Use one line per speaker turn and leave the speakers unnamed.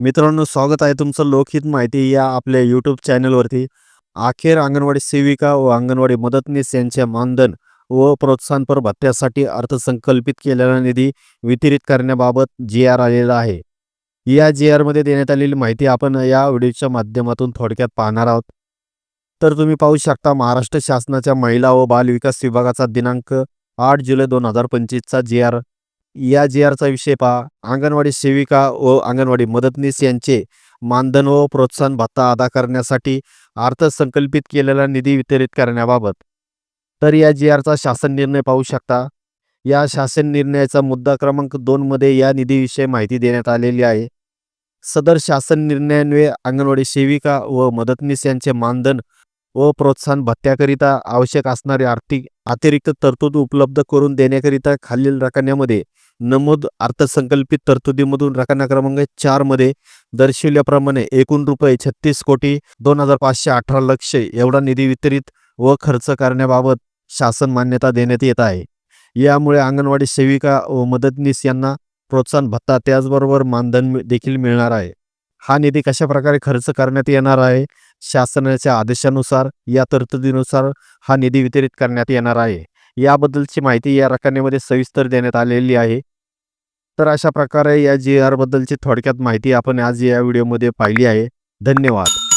मित्रांनो स्वागत आहे तुमचं लोकहित माहिती या आपल्या यूट्यूब चॅनलवरती अखेर अंगणवाडी सेविका व अंगणवाडी मदतनीस यांच्या मानधन व प्रोत्साहनपर भत्त्यासाठी अर्थसंकल्पित केलेला निधी वितरित करण्याबाबत जी आर आलेला आहे. या जी आरमध्ये देण्यात आलेली माहिती आपण या व्हिडिओच्या माध्यमातून थोडक्यात पाहणार आहोत. तर तुम्ही पाहू शकता महाराष्ट्र शासनाच्या महिला व बाल विकास विभागाचा दिनांक आठ जुलै दोन हजार पंचवीसचा जी आर या जी आरचा विषय पहा. अंगणवाडी सेविका व अंगणवाडी मदतनीस यांचे मानधन व प्रोत्साहन भत्ता अदा करण्यासाठी अर्थसंकल्पित केलेला निधी वितरित करण्याबाबत. तर या जी आरचा शासन निर्णय पाहू शकता. या शासन निर्णयाचा मुद्दा क्रमांक दोनमध्ये या निधीविषयी माहिती देण्यात आलेली आहे. सदर शासन निर्णयान्वये अंगणवाडी सेविका व मदतनीस यांचे मानधन व प्रोत्साहन भत्त्याकरिता आवश्यक असणारे आर्थिक अतिरिक्त तरतूद उपलब्ध करून देण्याकरिता खालील रकान्यामध्ये नमूद अर्थसंकल्पित तरतुदीमधून रकाना क्रमांक चारमध्ये दर्शविल्याप्रमाणे एकूण रुपये छत्तीस कोटी दोन हजार पाचशे अठरा लक्ष एवढा निधी वितरित व खर्च करण्याबाबत शासन मान्यता देण्यात येत आहे. यामुळे अंगणवाडी सेविका व मदतनीस यांना प्रोत्साहन भत्ता त्याचबरोबर मानधन देखील मिळणार आहे. हा निधी कशा प्रकारे खर्च करण्यात येणार आहे? शासनाच्या आदेशानुसार या तरतुदीनुसार हा निधी वितरित करण्यात येणार आहे. याबद्दलची माहिती या रकान्यामध्ये सविस्तर देण्यात आलेली आहे. तर अशा प्रकारे या जी आरबद्दलची थोडक्यात माहिती आपण आज या व्हिडिओमध्ये पाहिली आहे. धन्यवाद.